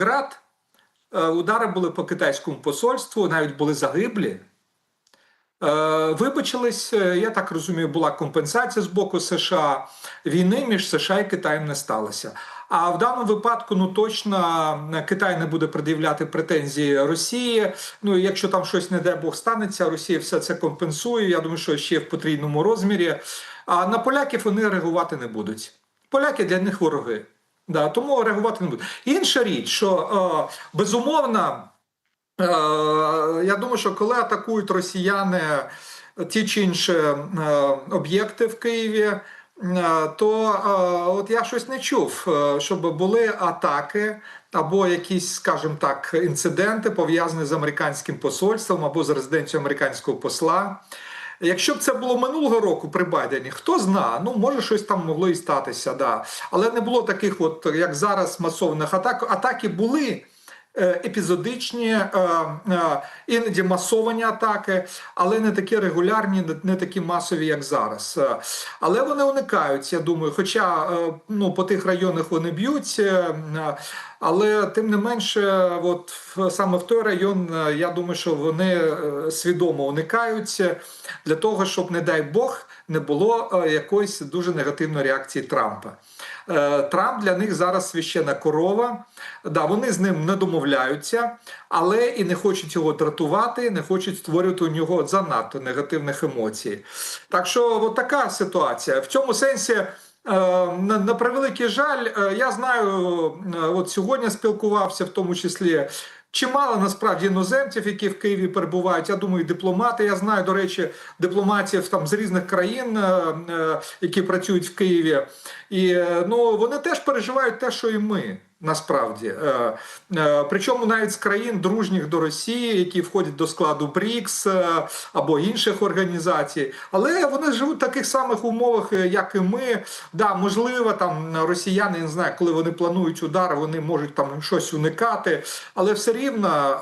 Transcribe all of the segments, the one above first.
Град. Е, Удари були по китайському посольству, навіть були загиблі. Е, Вибачились, е, я так розумію, була компенсація з боку США. Війни між США і Китаєм не сталося. А в даному випадку, ну точно Китай не буде пред'являти претензії Росії. Ну якщо там щось, не дай Бог, станеться, Росія все це компенсує. Я думаю, що ще в потрійному розмірі. А на поляків вони реагувати не будуть. Поляки для них вороги. Да, тому реагувати не будуть. Інша річ, що е, безумовно. Е, Я думаю, що коли атакують росіяни ті чи інші е, об'єкти в Києві, е, то е, от я щось не чув, е, щоб були атаки або якісь, скажімо так, інциденти пов'язані з американським посольством або з резиденцією американського посла. Якщо б це було минулого року при Байдені, хто зна, ну може щось там могло і статися, да. Але не було таких, от як зараз, масованих атак. Атаки були епізодичні, е, е, іноді масовані атаки, але не такі регулярні, не- такі масові, як зараз. Е, Але вони уникають, я думаю. Хоча е, ну, по тих районах вони б'ють. е, е, Але тим не менше, от саме в той район, е, я думаю, що вони е, свідомо уникають е, для того, щоб, не дай Бог, не було е, якоїсь дуже негативної реакції Трампа. Е, Трамп для них зараз священа корова. Да, вони з ним не домовляються, але і не хочуть його дратувати, не хочуть створювати у нього занадто негативних емоцій. Так що, от така ситуація. В цьому сенсі. е, На, превеликий жаль, е, я знаю, от сьогодні спілкувався, в тому числі чимало насправді іноземців, які в Києві перебувають. Я думаю, дипломати. Я знаю, до речі, дипломатів там з різних країн, е, е, які працюють в Києві. І е, ну вони теж переживають те, що і ми. Насправді, Е, е, причому навіть з країн дружніх до Росії, які входять до складу БРІКС е, або інших організацій, але вони живуть в таких самих умовах, як і ми. Да, можливо, там росіяни не знаю, коли вони планують удар, вони можуть там щось уникати, але все рівно.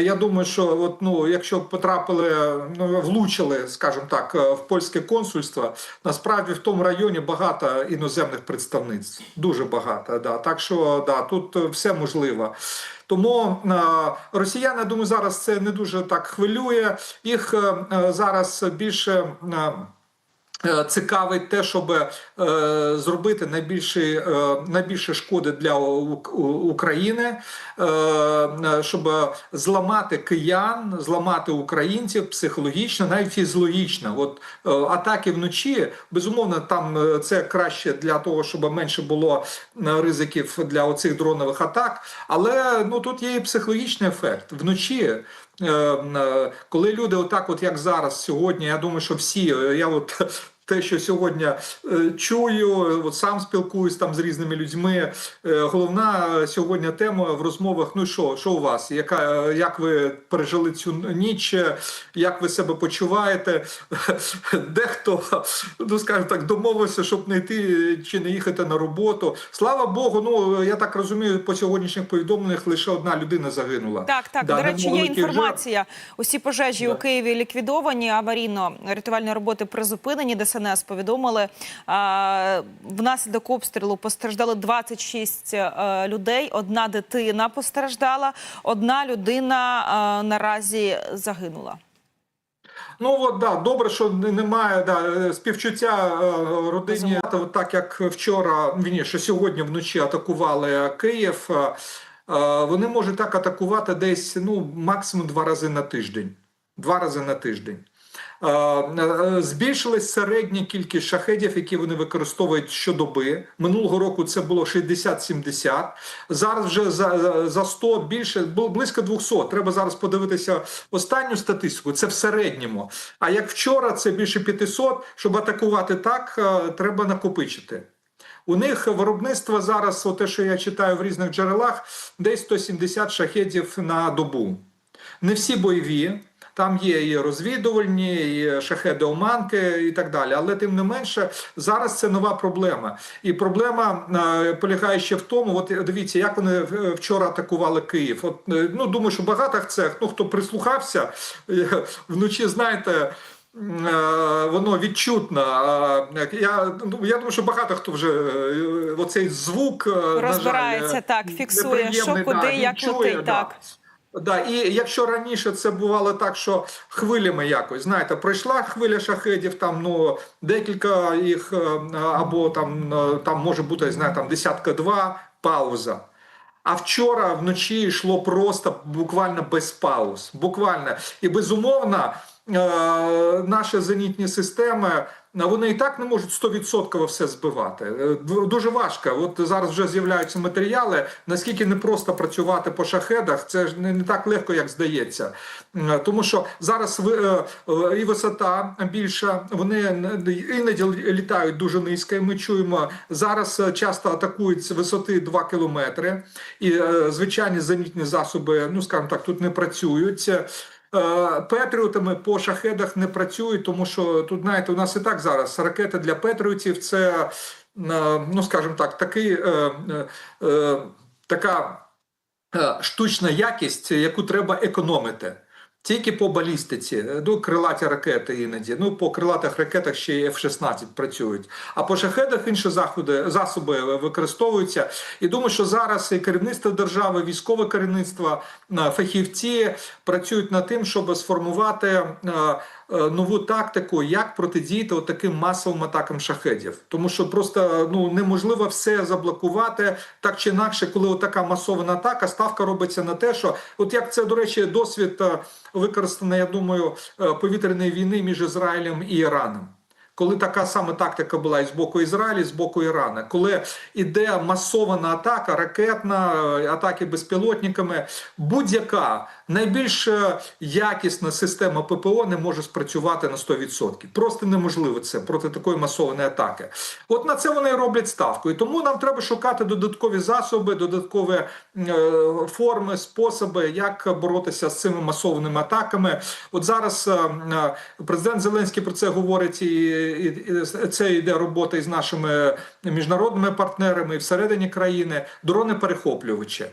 Я думаю, що от, ну, якщо потрапили, ну, влучили, скажімо так, е, в польське консульство, насправді в тому районі багато іноземних представництв. Дуже багато. Да. Так що да, тут все можливо. Тому е, росіяни, я думаю, зараз це не дуже так хвилює. Їх е, зараз більше. Е, Цікавить те, щоб е, зробити найбільше, е, найбільше шкоди для України, щоб зламати киян, зламати українців психологічно, навіть фізіологічно. От атаки вночі, безумовно, там це краще для того, щоб менше було ризиків для оцих дронових атак. Але ну тут є і психологічний ефект вночі. Коли люди, отак, от як зараз, сьогодні, я думаю, що всі, я от те, що сьогодні е, чую, от сам спілкуюсь там з різними людьми. Е, головна сьогодні тема в розмовах: ну що, що у вас? Яка як ви пережили цю ніч? Як ви себе почуваєте? Дехто, ну скажімо так, домовився, щоб не йти чи не їхати на роботу. Слава Богу, ну я так розумію, по сьогоднішніх повідомленнях лише одна людина загинула. Так, так. Да, До речі, є інформація. Усі пожежі Да. у Києві ліквідовані. Аварійно-рятувальні роботи призупинені. ДСНС повідомили. Внаслідок обстрілу постраждали 26 е, людей. Одна дитина постраждала, одна людина е, наразі загинула. Ну от да, добре, що немає да, е, співчуття родині. Та так як вчора, вірніше, що сьогодні вночі атакували Київ. Вони можуть так атакувати десь ну максимум два рази на тиждень. Два рази на тиждень. Е, Збільшилась середня кількість шахедів, які вони використовують щодоби. Минулого року це було 60-70. Зараз вже за, за 100 більше, близько 200. Треба зараз подивитися останню статистику. Це в середньому. А як вчора, це більше 500. Щоб атакувати так, е, треба накопичити. У них виробництво зараз, те, що я читаю в різних джерелах, десь 170 шахедів на добу. Не всі бойові. Там є і розвідувальні, і шахеди Оманки, і так далі. Але тим не менше, зараз це нова проблема. І проблема е, полягає ще в тому, от дивіться, як вони е, вчора атакували Київ. От е, ну думаю, що багато цех, ну хто прислухався вночі, знаєте. воно відчутно. Я, ну, я думаю, що багато хто вже оцей звук е, на жаль, Розбирається, так, фіксує, що, куди, він як чує, летить, да. так. Да, і якщо раніше це бувало так, що хвилями якось, знаєте, пройшла хвиля шахедів, там ну декілька їх е, або там, е, там може бути знаєте, там десятка два пауза. А вчора вночі йшло просто буквально без пауз. Буквально. І безумовно, е, наші зенітні системи. Вони і так не можуть 100% все збивати. Е, Дуже важко. От зараз вже з'являються матеріали. Наскільки не просто працювати по шахедах, це ж не, так легко, як здається. Е, Тому що зараз е, і висота більша, вони іноді літають дуже низько. Ми чуємо зараз часто атакують з висоти 2 кілометри, і звичайні зенітні засоби, ну скажімо так, тут не працюють. Е, Петріотами по шахедах не працюють, тому що тут, знаєте, у нас і так зараз ракети для петріотів це, е, ну скажімо так, такий, е, така штучна якість, яку треба економити. Тільки по балістиці, ну крилаті ракети іноді. Ну по крилатих ракетах ще й F-16 працюють. А по шахедах інші заходи засоби використовуються. І думаю, що зараз і керівництво держави, військове керівництво, е, фахівці працюють над тим, щоб сформувати е, нову тактику, як протидіяти таким масовим атакам шахедів. Тому що просто ну неможливо все заблокувати так чи інакше, коли така масована атака, ставка робиться на те, що от як це до речі, досвід е, використаний, я думаю, е, повітряної війни між Ізраїлем і Іраном. Коли така сама тактика була і з боку Ізраїлю, і з боку Ірана, коли іде масована атака, ракетна, е, атаки безпілотниками, будь-яка найбільш е, якісна система ППО не може спрацювати на 100%. Просто неможливо це проти такої масованої атаки. От на це вони роблять ставку. І тому нам треба шукати додаткові засоби, додаткові е, форми, способи, як боротися з цими масованими атаками. От зараз президент Зеленський про це говорить, і це йде робота із нашими міжнародними партнерами і всередині країни. Дрони перехоплювачі.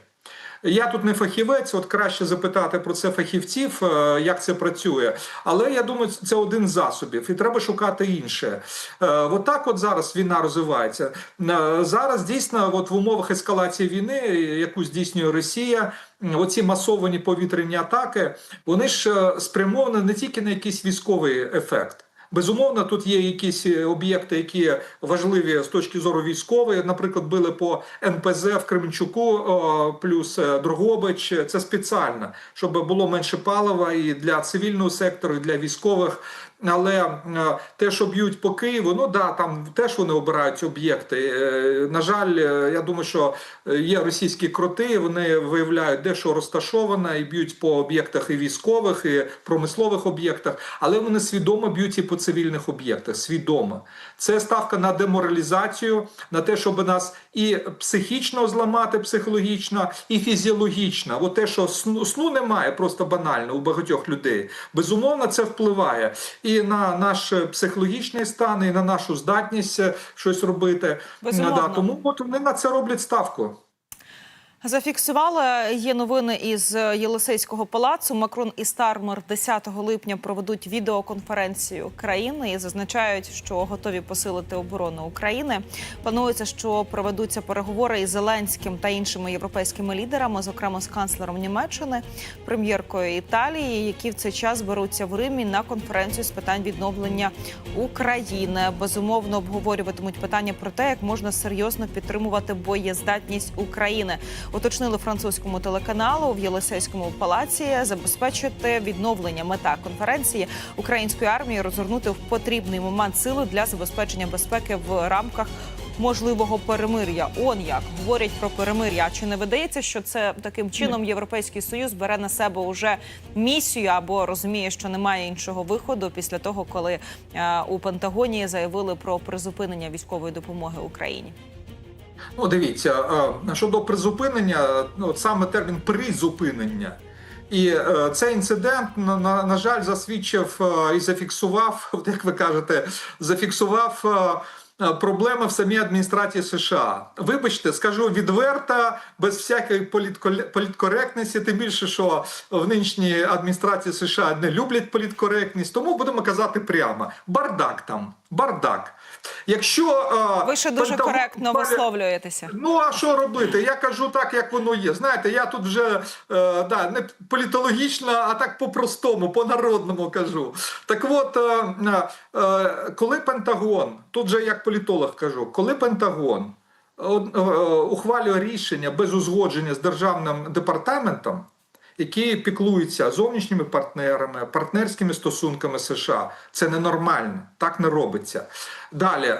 Я тут не фахівець, от краще запитати про це фахівців, е, як це працює. Але я думаю, це один з засобів, і треба шукати інше. Е, От так от зараз війна розвивається. Е, Зараз дійсно, от в умовах ескалації війни, яку здійснює Росія, оці масовані повітряні атаки, вони ж спрямовані не тільки на якийсь військовий ефект. Безумовно, тут є якісь е, об'єкти, які важливі з точки зору військової. Наприклад, били по НПЗ в Кременчуку, плюс е, Дрогобич. Це спеціально, щоб було менше палива і для цивільного сектору, і для військових. Але е, те, що б'ють по Києву, ну да, там теж вони обирають об'єкти. Е, На жаль, е, я думаю, що є російські кроти, вони виявляють, де що розташовано, і б'ють по об'єктах і військових, і промислових об'єктах, але вони свідомо б'ють і по цивільних об'єктах. Свідомо. Це ставка на деморалізацію, на те, щоб нас і психічно зламати, психологічно, і фізіологічно. От те, що сну, сну немає, просто банально у багатьох людей. Безумовно, це впливає і на наш психологічний стан, і на нашу здатність е, щось робити. Безумовно. Да, тому от вони на це роблять ставку. Зафіксували є новини із Єлисейського палацу. Макрон і Стармер 10 липня проведуть відеоконференцію країни і зазначають, що готові посилити оборону України. Планується, що проведуться переговори із Зеленським та іншими європейськими лідерами, зокрема з канцлером Німеччини, прем'єркою Італії, які в цей час беруться в Римі на конференцію з питань відновлення України. Безумовно обговорюватимуть питання про те, як можна серйозно підтримувати боєздатність України. Уточнили французькому телеканалу в Єлисейському палаці забезпечити відновлення мета конференції української армії розгорнути в потрібний момент сили для забезпечення безпеки в рамках. Можливого перемир'я, он як говорять про перемир'я. А Чи не видається, що це таким чином Європейський союз бере на себе уже місію або розуміє, що немає іншого виходу після того, коли е, у Пентагоні заявили про призупинення військової допомоги Україні? Ну, дивіться, е, щодо призупинення, ну, саме термін призупинення. І е, цей інцидент, на, на, жаль, засвідчив е, і зафіксував, як ви кажете, зафіксував проблема в самій адміністрації США. Вибачте, скажу відверто, без всякої політкоректності, тим більше, що в нинішній адміністрації США не люблять політкоректність, тому будемо казати прямо: бардак там, бардак. Якщо е, Ви ще дуже Пентагон- коректно висловлюєтеся. Ну а що робити? Я кажу так, як воно є. Знаєте, я тут вже е, да, не політологічно, а так по-простому, по-народному кажу. Так от, е, е, коли Пентагон, тут же як політолог кажу, коли Пентагон од- е, ухвалює рішення без узгодження з державним департаментом, які піклуються зовнішніми партнерами, партнерськими стосунками США. Це ненормально, так не робиться. Далі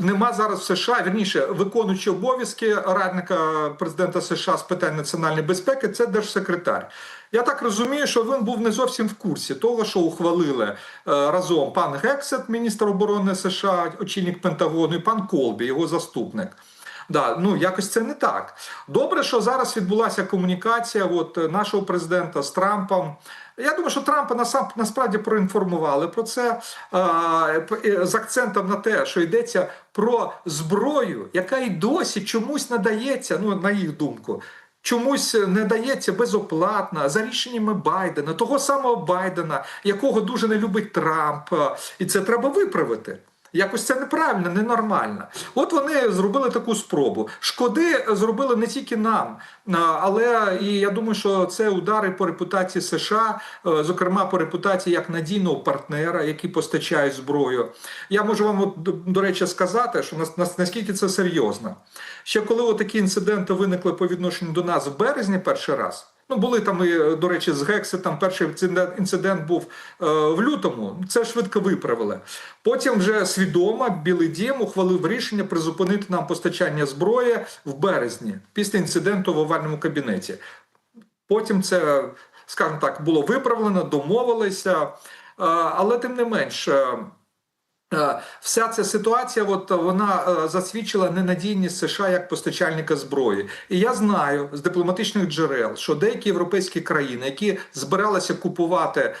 нема зараз в США, вірніше, виконуючи обов'язки радника президента США з питань національної безпеки, це держсекретар. Я так розумію, що він був не зовсім в курсі того, що ухвалили е, разом пан Гексет, міністр оборони США, очільник Пентагону, і пан Колбі, його заступник. Да, ну якось це не так. Добре, що зараз відбулася комунікація от, е, нашого президента з Трампом. Я думаю, що Трампа насам, насправді проінформували про це е, е, з акцентом на те, що йдеться про зброю, яка й досі чомусь надається, ну на їх думку. Чомусь не дається безоплатно за рішеннями Байдена, того самого Байдена, якого дуже не любить Трамп, е, і це треба виправити. Якось це неправильно, ненормально. От вони зробили таку спробу. Шкоди зробили не тільки нам, але і я думаю, що це удари по репутації США, е, зокрема по репутації як надійного партнера, який постачає зброю. Я можу вам, до, речі, сказати, що нас, нас- наскільки це серйозно. Ще коли такі інциденти виникли по відношенню до нас в березні перший раз. Ну, були там і, до речі, з Гекситом перший інцидент, інцидент був е, в лютому. Це швидко виправили. Потім вже свідомо Білий Дім ухвалив рішення призупинити нам постачання зброї в березні після інциденту в овальному кабінеті. Потім це, скажімо так, було виправлено, домовилися. Е, але тим не менш. Е, Вся ця ситуація, от вона е, засвідчила ненадійність США як постачальника зброї. І я знаю з дипломатичних джерел, що деякі європейські країни, які збиралися купувати е,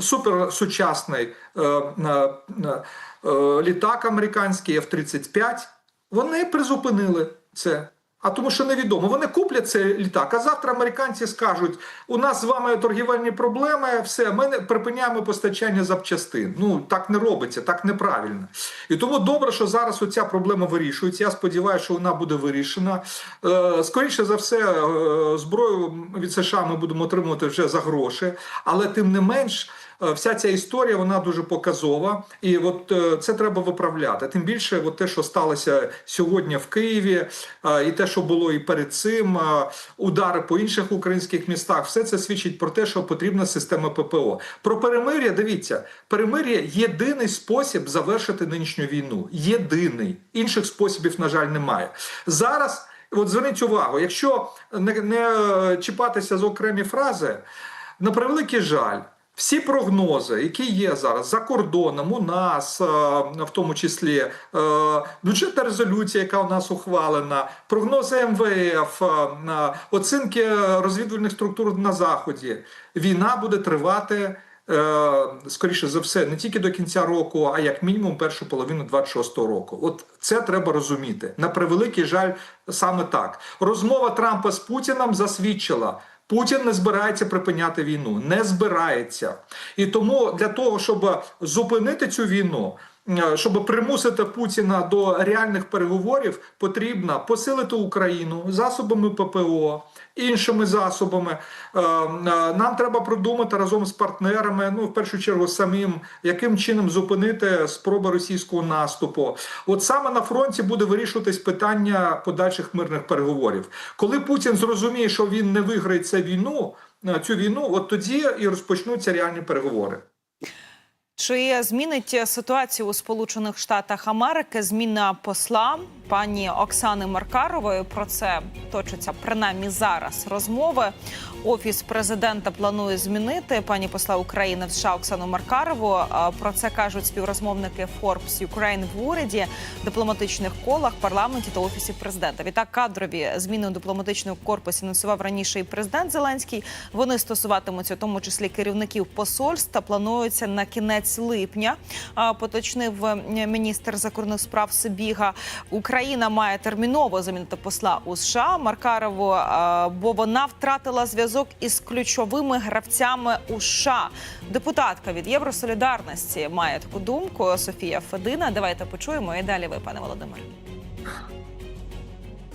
суперсучасний літак американський F-35, вони призупинили це. А тому, що невідомо, вони куплять цей літак. А завтра американці скажуть: у нас з вами торгівельні проблеми, все, ми припиняємо постачання запчастин. Ну так не робиться, так неправильно. І тому добре, що зараз оця проблема вирішується. Я сподіваюся, що вона буде вирішена. Е, скоріше за все, е, зброю від США ми будемо отримувати вже за гроші, але тим не менш. Е, Вся ця історія вона дуже показова, і от е, це треба виправляти. Тим більше, от те, що сталося сьогодні в Києві, е, і те, що було і перед цим, удари по інших українських містах, все це свідчить про те, що потрібна система ППО. Про перемир'я, дивіться, перемир'я єдиний спосіб завершити нинішню війну. Єдиний інших способів, на жаль, немає зараз. От зверніть увагу, якщо не, не чіпатися за окремі фрази, на превеликий жаль. Всі прогнози, які є зараз за кордоном, у нас, е, в тому числі е, бюджетна резолюція, яка у нас ухвалена, прогнози МВФ, е, оцінки розвідувальних структур на заході, війна буде тривати. Скоріше за все, не тільки до кінця року, а як мінімум першу половину 26-го року. От це треба розуміти. На превеликий жаль, саме так. Розмова Трампа з Путіном засвідчила. Путін не збирається припиняти війну, не збирається. І тому для того, щоб зупинити цю війну, е, щоб примусити Путіна до реальних переговорів, потрібно посилити Україну засобами ППО, іншими засобами. Е, е, Нам треба продумати разом з партнерами, ну в першу чергу самим, яким чином зупинити спроби російського наступу. От саме на фронті буде вирішуватись питання подальших мирних переговорів. Коли Путін зрозуміє, що він не виграє цю війну, е, цю війну, от тоді і розпочнуться реальні переговори. Чи змінить ситуацію у Сполучених Штатах Америки зміна посла пані Оксани Маркарової? Про це точаться принаймні зараз розмови. Офіс президента планує змінити пані посла України в США Оксану Маркарову. Про це кажуть співрозмовники Forbes Ukraine в уряді, дипломатичних колах, парламенті та офісі президента. Відтак кадрові зміни у дипломатичному корпусі анонсував раніше і президент Зеленський. Вони стосуватимуться у тому числі керівників посольств та плануються на кінець липня. Поточнив е, міністр закордонних справ Сибіга. Україна має терміново замінити посла у США Маркарову, бо вона втратила зв'язок із ключовими гравцями у США. Депутатка від Євросолідарності має таку думку. Софія Федина. Давайте почуємо і далі. Ви, пане Володимире.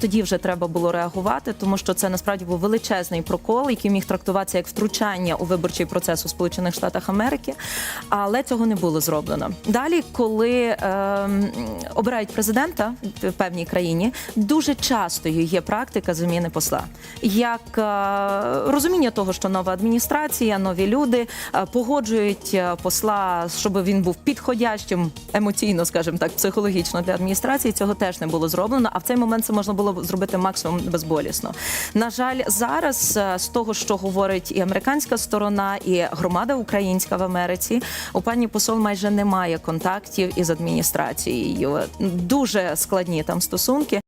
Тоді вже треба було реагувати, тому що це насправді був величезний прокол, який міг трактуватися як втручання у виборчий процес у Сполучених Штатах Америки, але цього не було зроблено. Далі, коли ем, обирають президента в певній країні, дуже частою є практика заміни посла, як е, розуміння того, що нова адміністрація, нові люди е, погоджують е, посла, щоб він був підходящим емоційно, скажімо так, психологічно для адміністрації. Цього теж не було зроблено. А в цей момент це можна було зробити максимум безболісно. На жаль, зараз е, з того, що говорить і американська сторона, і громада українська в Америці, у пані посол майже немає контактів із адміністрацією. Дуже складні там стосунки.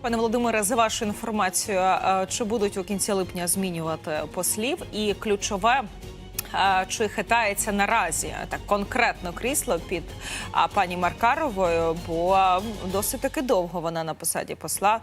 Пане Володимире, за вашою інформацією, е, чи будуть у кінці липня змінювати послів? І ключове. Чи хитається наразі так конкретно крісло під пані Маркаровою? Бо досить таки довго вона на посаді посла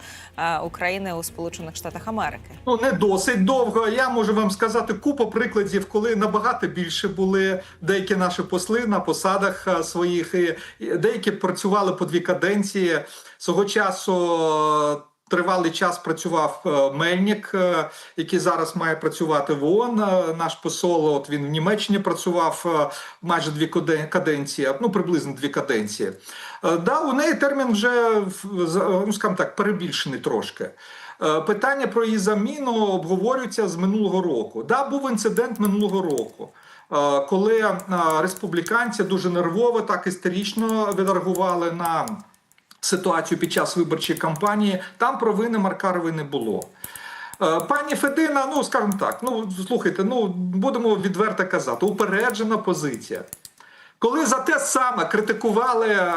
України у Сполучених Штатах Америки. Ну не досить довго. Я можу вам сказати купу прикладів, коли набагато більше були деякі наші посли на посадах своїх, і деякі працювали по дві каденції. Свого часу тривалий час працював е, Мельник, е, який зараз має працювати в ООН. е, Наш посол. От він в Німеччині працював майже дві каденції, ну приблизно дві каденції. Да, у неї термін вже ну скажімо так, перебільшений трошки. Питання про її заміну обговорюється з минулого року. Да, був інцидент минулого року, коли республіканці дуже нервово, так істерично відреагували на ситуацію під час виборчої кампанії. Там провини Маркарової не було. Е, Пані Федина, ну скажімо так, ну слухайте, ну будемо відверто казати, упереджена позиція. Коли за те саме критикували, е,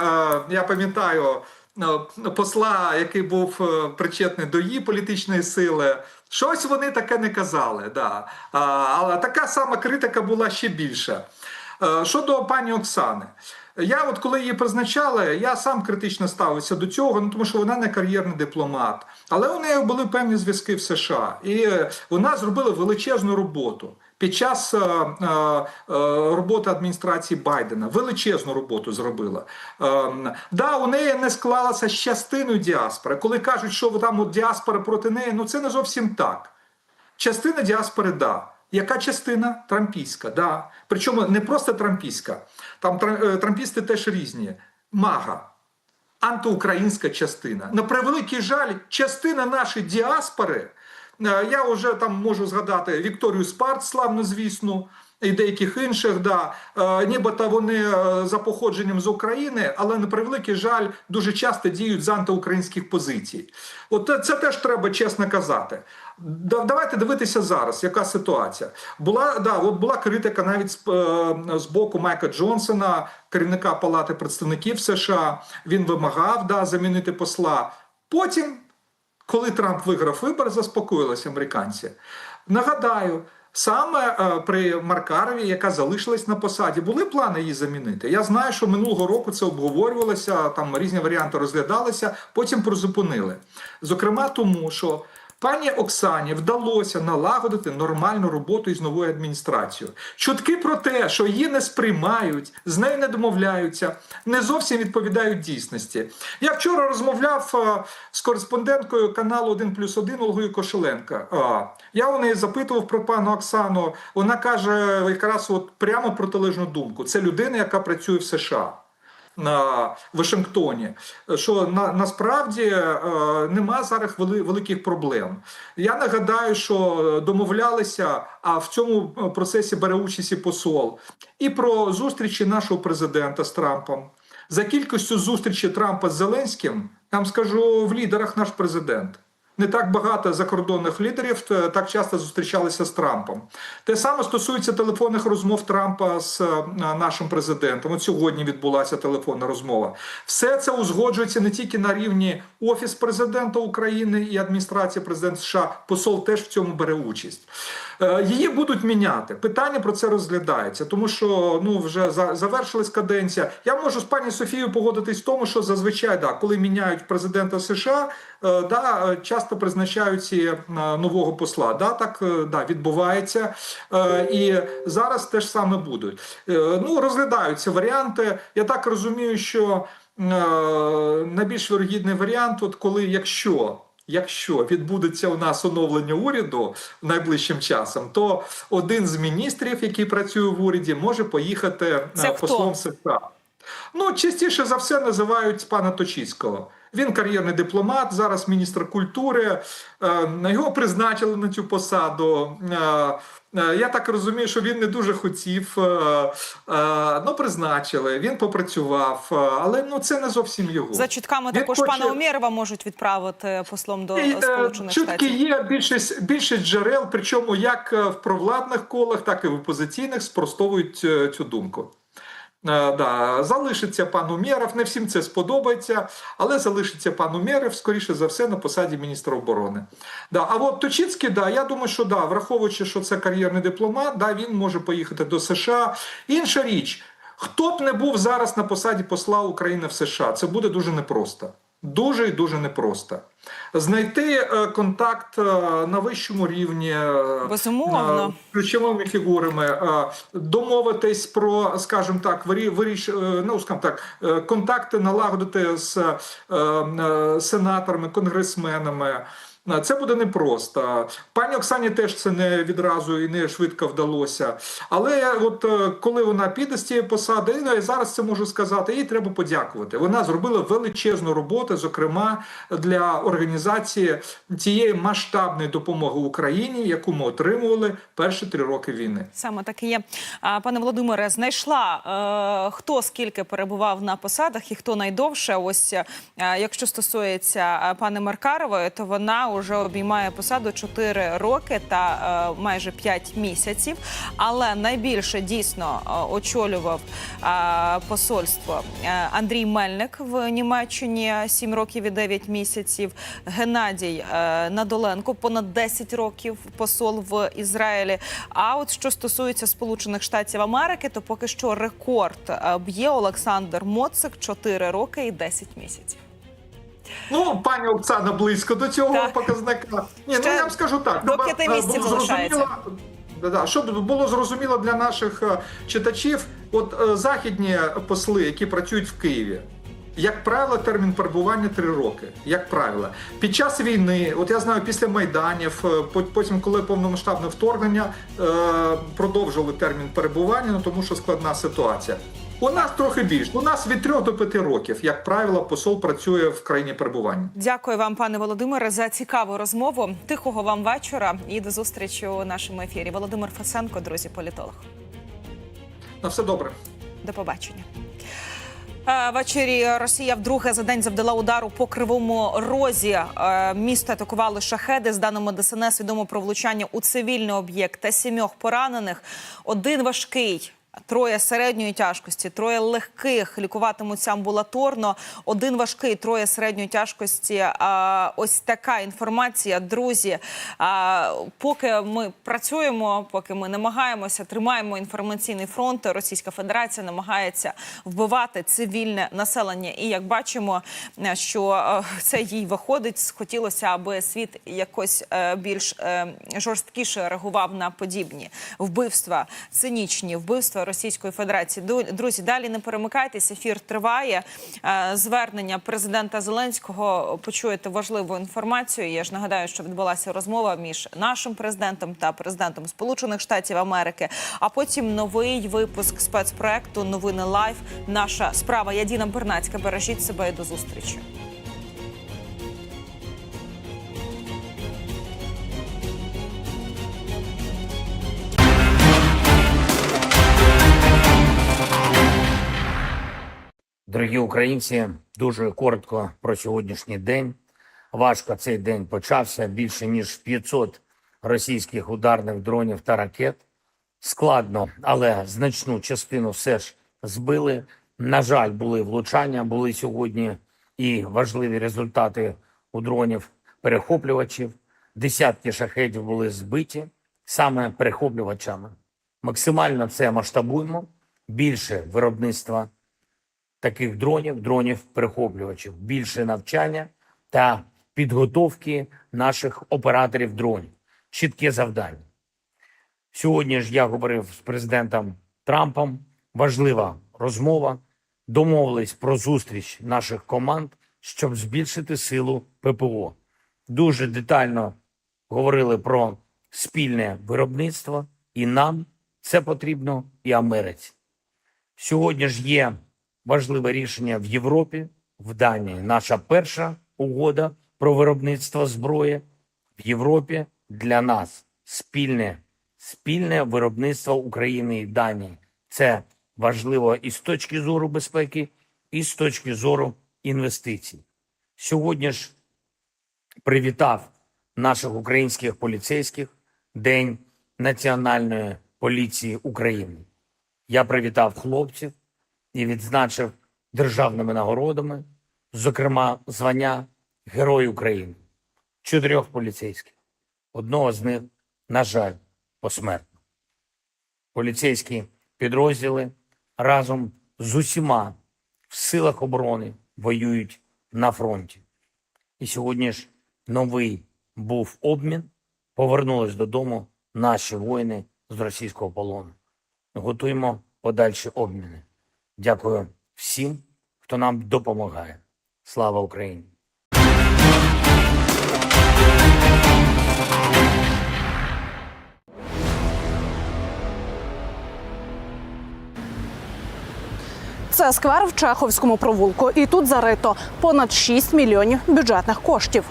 я пам'ятаю, е, посла, який був причетний до її політичної сили, щось вони таке не казали. Да. Але така сама критика була ще більша. Щодо пані Оксани, я от коли її призначали, я сам критично ставився до цього, ну тому що вона не кар'єрний дипломат. Але у неї були певні зв'язки в США, і е, вона зробила величезну роботу. Під час е, е, е, роботи адміністрації Байдена величезну роботу зробила. Е, да, у неї не склалася з частиною діаспори. Коли кажуть, що там от діаспора проти неї, ну це не зовсім так. Частина діаспори, да. Яка частина? Трампійська, да. Причому не просто трампійська. Там е, трампісти теж різні. Мага, антиукраїнська частина. На превеликий жаль, частина нашої діаспори. е, Я вже там можу згадати Вікторію Спарт, славно звісно, і деяких інших, да, е, нібито вони е, за походженням з України, але на превеликий жаль дуже часто діють з антиукраїнських позицій. От це- теж треба чесно казати. Давайте дивитися зараз, яка ситуація. Була да, от була критика навіть з, е, з боку Майка Джонсона, керівника Палати представників США. Він вимагав да, замінити посла. Потім коли Трамп виграв вибори, заспокоїлися американці. Нагадаю, саме е, при Маркарові, яка залишилась на посаді, були плани її замінити. Я знаю, що минулого року це обговорювалося, там різні варіанти розглядалися, потім призупинили. Зокрема, тому що. Пані Оксані вдалося налагодити нормальну роботу із новою адміністрацією. Чутки про те, що її не сприймають, з нею не домовляються, не зовсім відповідають дійсності. Я вчора розмовляв е, з кореспонденткою каналу 1 плюс 1 Ольгою Кошеленка. Я у неї запитував про пану Оксану. Вона каже якраз от прямо протилежну думку. Це людина, яка працює в США на Вашингтоні, що на, насправді е, нема зараз великих проблем. Я нагадаю, що домовлялися, а в цьому процесі бере участь і посол, і про зустрічі нашого президента з Трампом. За кількістю зустрічі Трампа з Зеленським, я вам скажу в лідерах наш президент. Не так багато закордонних лідерів е, так часто зустрічалися з Трампом. Те саме стосується телефонних розмов Трампа з е, нашим президентом. От сьогодні відбулася телефонна розмова. Все це узгоджується не тільки на рівні Офіс президента України і адміністрації президента США. Посол теж в цьому бере участь. Е, Її будуть міняти. Питання про це розглядається, тому що ну вже за- завершилась каденція. Я можу з пані Софією погодитись в тому, що зазвичай да, коли міняють президента США, да, е, часто призначають ці, е, нового посла. Да, так е, да, відбувається. Е, І зараз теж саме будуть. Ну розглядаються варіанти. Я так розумію, що найбільш вирогідний варіант, от коли якщо. Якщо відбудеться у нас оновлення уряду найближчим часом, то один з міністрів, який працює в уряді, може поїхати Це хто? послом США. Ну, частіше за все називають пана Точіцького. Він кар'єрний дипломат, зараз міністр культури. Е, Його призначили на цю посаду. Е, е, Я так розумію, що він не дуже хотів. Ну, призначили, він попрацював, але ну це не зовсім його. За чутками Він також хоче- пана Умєрова можуть відправити послом до і, Сполучених Чутки Штатів. є більшість більшість джерел, причому як в провладних колах, так і в опозиційних спростовують цю думку. Е, Да, залишиться пан Умєров, не всім це сподобається, але залишиться пан Умєров, скоріше за все, на посаді міністра оборони. Да, а от Точицький, да, я думаю, що да, враховуючи, що це кар'єрний дипломат, да, він може поїхати до США. Інша річ, хто б не був зараз на посаді посла України в США, це буде дуже непросто. Дуже і дуже непросто. Знайти е, контакт е, на вищому рівні е, Безумовно. ключовими фігурами, домовитись про, скажімо так, вирі- виріш, ну, скажімо так, контакти налагодити з сенаторами, конгресменами. Це буде непросто. Пані Оксані теж це не відразу і не швидко вдалося. Але от е, коли вона піде з цієї посади, ну, я зараз це можу сказати, їй треба подякувати. Вона зробила величезну роботу, зокрема для організації цієї масштабної допомоги Україні, яку ми отримували перші три роки війни. Саме так і є. Пане Володимире, знайшла е, хто скільки перебував на посадах і хто найдовше. Ось е, якщо стосується пани Маркарової, то вона вже обіймає посаду 4 роки та е, майже 5 місяців. Але найбільше дійсно е, очолював е, посольство Андрій Мельник в Німеччині 7 років і 9 місяців. Геннадій Надоленко понад 10 років посол в Ізраїлі. А от що стосується Сполучених Штатів Америки, то поки що рекорд б'є Олександр Моцик 4 роки і 10 місяців. Ну, пані Оксана близько до цього Так. показника. Ні, Ще ну я вам скажу так. до п'яти е, залишається. Да-да, щоб було зрозуміло для наших е, читачів, от е, західні посли, які працюють в Києві. Як правило, термін перебування три роки. Як правило, під час війни, от я знаю, після майданів, е, по- потім, коли повномасштабне вторгнення, продовжили термін перебування, ну тому що складна ситуація. У нас трохи більше. У нас від трьох до п'яти років, як правило, посол працює в країні перебування. Дякую вам, пане Володимире, за цікаву розмову. Тихого вам вечора і до зустрічі у нашому ефірі. Володимир Фасенко, друзі, політолог. На все добре. До побачення. Е, Ввечері Росія вдруге за день завдала удару по кривому розі. Е, Місто атакували шахеди. З даними ДСНС відомо про влучання у цивільний об'єкт та сімьох поранених. Один важкий. Троє середньої тяжкості, троє легких лікуватимуться амбулаторно. Один важкий, троє середньої тяжкості. А, ось така інформація, друзі. Поки ми працюємо, поки ми намагаємося, тримаємо інформаційний фронт. Російська Федерація намагається вбивати цивільне населення. І як бачимо, що е, це їй виходить. Хотілося, аби світ якось е, більш е, жорсткіше реагував на подібні вбивства, цинічні вбивства Російської Федерації. Друзі, далі не перемикайтесь. Ефір триває. Е, Звернення президента Зеленського почуєте важливу інформацію. Я ж нагадаю, що відбулася розмова між нашим президентом та президентом Сполучених Штатів Америки. А потім новий випуск спецпроекту Новини Лайф. Наша справа. Я Діна Бернацька. Бережіть себе і до зустрічі. Дорогі українці, дуже коротко про сьогоднішній день. важко цей день почався. Більше ніж 500 російських ударних дронів та ракет. Складно, але значну частину все ж збили. На жаль, були влучання, були сьогодні і важливі результати у дронів перехоплювачів. Десятки шахедів були збиті саме перехоплювачами. Максимально це масштабуємо. Більше виробництва таких дронів, дронів перехоплювачів, більше навчання та підготовки наших операторів дронів. Чітке завдання. Сьогодні ж я говорив з президентом Трампом. Важлива розмова. Домовились про зустріч наших команд, щоб збільшити силу ППО. Дуже детально говорили про спільне виробництво, і нам це потрібно, і Америці. Сьогодні ж є важливе рішення в Європі, в Данії. Наша перша угода про виробництво зброї в Європі для нас спільне, спільне виробництво України і Данії. Це важливо і з точки зору безпеки, і з точки зору інвестицій. Сьогодні ж привітав наших українських поліцейських День Національної поліції України. Я привітав хлопців і відзначив державними нагородами, зокрема, звання Герой України, чотирьох поліцейських. Одного з них, на жаль, посмертно. Поліцейські підрозділи разом з усіма в силах оборони воюють на фронті. І сьогодні ж новий був обмін. Повернулись додому наші воїни з російського полону. Готуємо подальші обміни. Дякую всім, хто нам допомагає. Слава Україні! Це сквер в Чеховському провулку, і тут зарито понад 6 мільйонів бюджетних коштів.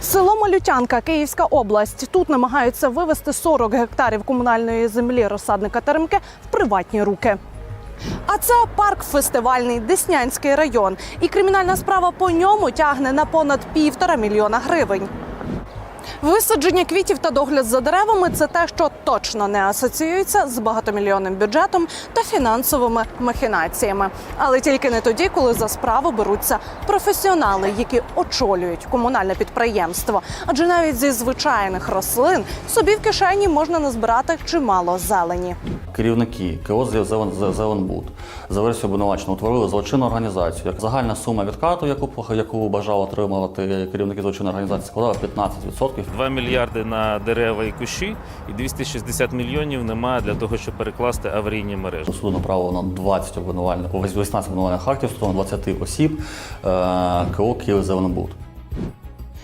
Село Малютянка, Київська область. Тут намагаються вивести 40 гектарів комунальної землі розсадника Теремки в приватні руки. А це парк фестивальний Деснянський район. І кримінальна справа по ньому тягне на понад півтора мільйона гривень. Висадження квітів та догляд за деревами це те, що точно не асоціюється з багатомільйонним бюджетом та фінансовими махінаціями. Але тільки не тоді, коли за справу беруться професіонали, які очолюють комунальне підприємство. Адже навіть зі звичайних рослин собі в кишені можна назбирати чимало зелені. Керівники КО «Зелен- Зеленбуд за версією обвинувачення утворили злочинну організацію. Як загальна сума відкату, яку яку бажав отримувати керівники злочинної організації, складала 15%. 2 мільярди на дерева і куші, і 260 мільйонів немає для того, щоб перекласти аварійні мережі. Суду направлено 20 обвинувальних, 18 обвинувальних актів стосовно 20 осіб е, КО Київ Зеленбуд.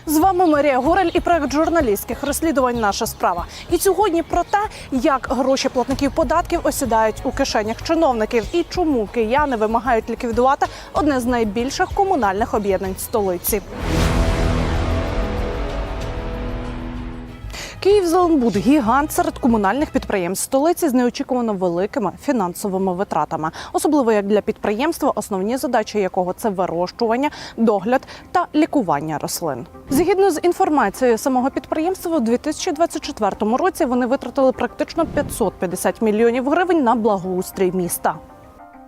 З вами Марія Горель і проект журналістських розслідувань Наша справа. І сьогодні про те, як гроші платників податків осідають у кишенях чиновників і чому кияни вимагають ліквідувати одне з найбільших комунальних об'єднань столиці. Київзеленбуд – гігант серед комунальних підприємств столиці з неочікувано великими фінансовими витратами, особливо як для підприємства, основні задачі якого це вирощування, догляд та лікування рослин. Згідно з інформацією самого підприємства, у 2024 році вони витратили практично 550 мільйонів гривень на благоустрій міста.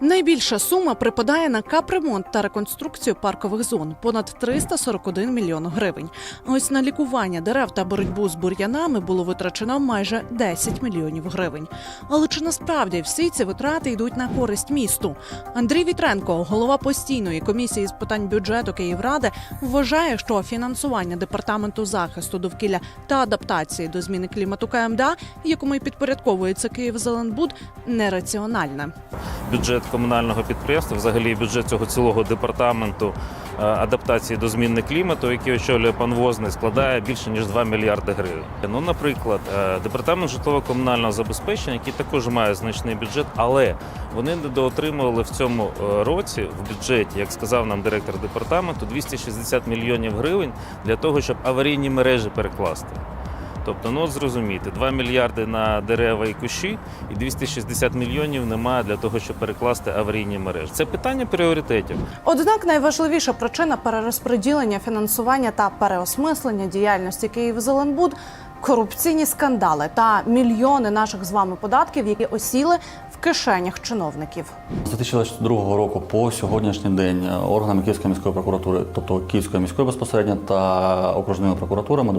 Найбільша сума припадає на капремонт та реконструкцію паркових зон понад 341 мільйон гривень. Ось на лікування дерев та боротьбу з бур'янами було витрачено майже 10 мільйонів гривень. Але чи насправді всі ці витрати йдуть на користь місту? Андрій Вітренко, голова постійної комісії з питань бюджету Київради, вважає, що фінансування департаменту захисту довкілля та адаптації до зміни клімату КМДА, якому й підпорядковується Київзеленбуд, нераціональне. Бюджет комунального підприємства, взагалі бюджет цього цілого департаменту е, адаптації до зміни клімату, який очолює пан Возний, складає більше ніж 2 мільярди гривень. Ну, наприклад, е, департамент житлово-комунального забезпечення, який також має значний бюджет, але вони недоотримували в цьому е, році в бюджеті, як сказав нам директор департаменту, 260 мільйонів гривень для того, щоб аварійні мережі перекласти. Тобто, ну от зрозумійте, 2 мільярди на дерева і кущі, і 260 мільйонів немає для того, щоб перекласти аварійні мережі. Це питання пріоритетів. Однак найважливіша причина перерозподілення фінансування та переосмислення діяльності «Київзеленбуд» – корупційні скандали та мільйони наших з вами податків, які осіли в кишенях чиновників. З 2022 року по сьогоднішній день органами Київської міської прокуратури, тобто Київської міської безпосередньо та окружними прокуратурами,